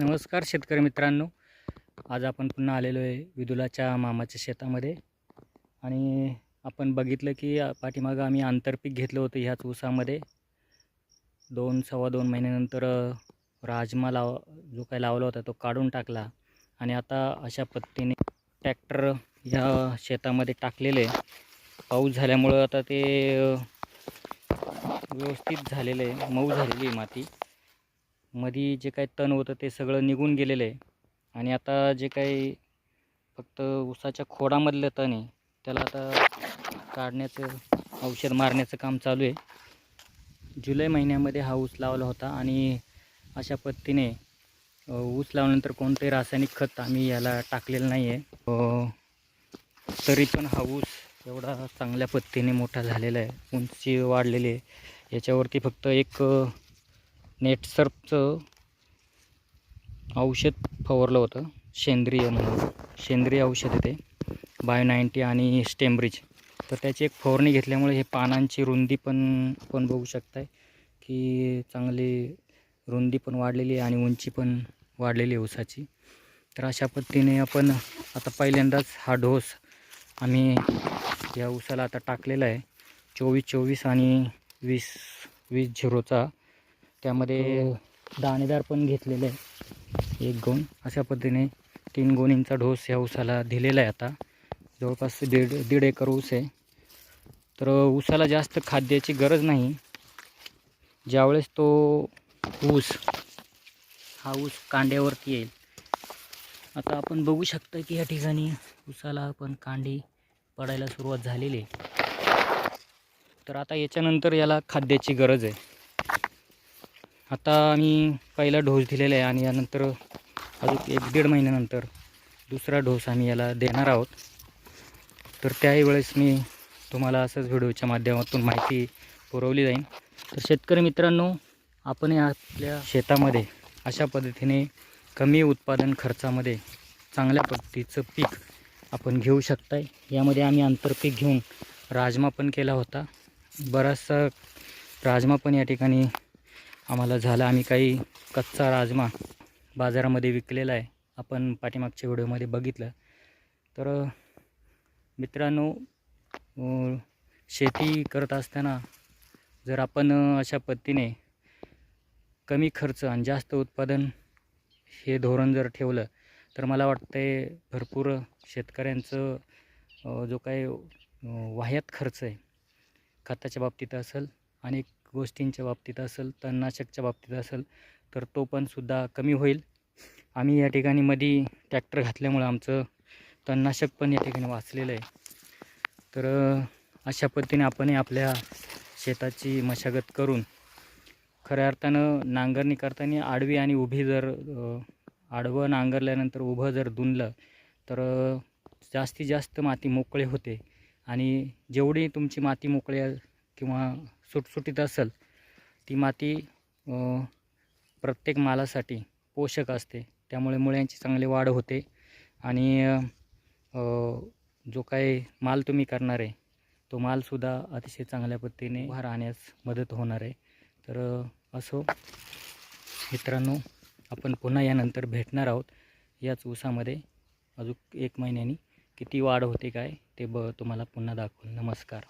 नमस्कार शेतकरी मित्रांनो. आज आपण पुन्हा आलेलो आहे विदुलाच्या मामाच्या शेतामध्ये. आणि आपण बघितलं की पाठीमागं आम्ही आंतरपीक घेतलं होतं ह्याच ऊसामध्ये. दोन सव्वा दोन महिन्यानंतर राजमा लाव जो काही लावला होता तो काढून टाकला. आणि आता अशा पद्धतीने ट्रॅक्टर ह्या शेतामध्ये टाकलेले आहे. पाऊस झाल्यामुळं आता ते व्यवस्थित झालेलं आहे. मऊ झालेली आहे माती. मधी जे काही तण होतं ते सगळं निघून गेलेलं आहे. आणि आता जे काही फक्त ऊसाच्या खोडामधलं तण आहे त्याला आता काढण्याचं औषध मारण्याचं काम चालू आहे. जुलै महिन्यामध्ये हा ऊस लावला होता आणि अशा पद्धतीने ऊस लावल्यानंतर कोणतंही रासायनिक खत आम्ही याला टाकलेलं नाही आहे तरी पण हा ऊस एवढा चांगल्या पद्धतीने मोठा झालेला आहे. उंची वाढलेली आहे. याच्यावरती फक्त एक नेट सर्फचं औषध फवारलं होतं. सेंद्रिय म्हणून. सेंद्रिय औषध येते ते. बायो नाईन्टी आणि स्टेमब्रिज. तर त्याची एक फवारणी घेतल्यामुळे हे पानांची रुंदी पण पण बघू शकताय की चांगली रुंदी पण वाढलेली आहे आणि उंची पण वाढलेली आहे ऊसाची. तर अशा पद्धतीने आपण आता पहिल्यांदाच हा डोस आम्ही या ऊसाला आता टाकलेला आहे. चोवीस चोवीस आणि वीस वीस झिरोचा त्यामध्ये दाणेदार पण घेतलेलं आहे एक गोण. अशा पद्धतीने तीन गोणींचा डोस या ऊसाला दिलेला आहे आता. जवळपास दीड दीड एकर ऊस आहे. तर ऊसाला जास्त खाद्याची गरज नाही. ज्यावेळेस तो ऊस हा ऊस कांड्यावरती येईल. आता आपण बघू शकता की या ठिकाणी ऊसाला पण कांडी पडायला सुरुवात झालेली आहे. तर आता याच्यानंतर याला खाद्याची गरज आहे. आता आम्ही पहिला डोस दिलेला आहे आणि यानंतर अजून एक दीड महिन्यानंतर दुसरा डोस आम्ही याला देणार आहोत. तर त्याही वेळेस मी तुम्हाला असंच व्हिडिओच्या माध्यमातून माहिती पुरवली जाईल. तर शेतकरी मित्रांनो आपण या आपल्या शेतामध्ये अशा पद्धतीने कमी उत्पादन खर्चामध्ये चांगल्या पद्धतीचं पीक आपण घेऊ शकताय. यामध्ये आम्ही आंतरपीक घेऊन राजमा पण केला होता. बराचसा राजमा पण या ठिकाणी आम्हाला झाला. आम्ही काही कच्चा राजमा बाजारामध्ये विकलेला आहे. आपण पाठीमागच्या व्हिडिओमध्ये बघितलं. तर मित्रांनो शेती करत असताना जर आपण अशा पद्धतीने कमी खर्च आणि जास्त उत्पादन हे धोरण जर ठेवलं तर मला वाटतं भरपूर शेतकऱ्यांचं जो काही वाह्यात खर्च आहे खताच्या बाबतीत असेल आणि गोष्टींच्या बाबतीत असेल तणनाशकच्या बाबतीत असेल तर तो पण सुद्धा कमी होईल. आम्ही या ठिकाणी मधी ट्रॅक्टर घातल्यामुळं आमचं तणनाशक पण या ठिकाणी वाचलेलं आहे. तर अशा पद्धतीने आपणही आपल्या शेताची मशागत करून खऱ्या अर्थानं नांगरणी करताना आडवी आणि उभी जर आडवं नांगरल्यानंतर उभं जर दुनलं तर जास्तीत जास्त माती मोकळे होते. आणि जेवढी तुमची माती मोकळी किंवा सुटसुटीत असेल ती माती प्रत्येक मालासाठी पोषक असते. त्यामुळे मुळ्यांची चांगली वाढ होते. आणि जो काही माल तुम्ही करणार आहे तो मालसुद्धा अतिशय चांगल्या पद्धतीने उभा राहण्यास मदत होणार आहे. तर असो मित्रांनो आपण पुन्हा यानंतर भेटणार आहोत. याच ऊसामध्ये अजून एक महिन्यानी किती वाढ होते काय ते ब तुम्हाला पुन्हा दाखवून. नमस्कार.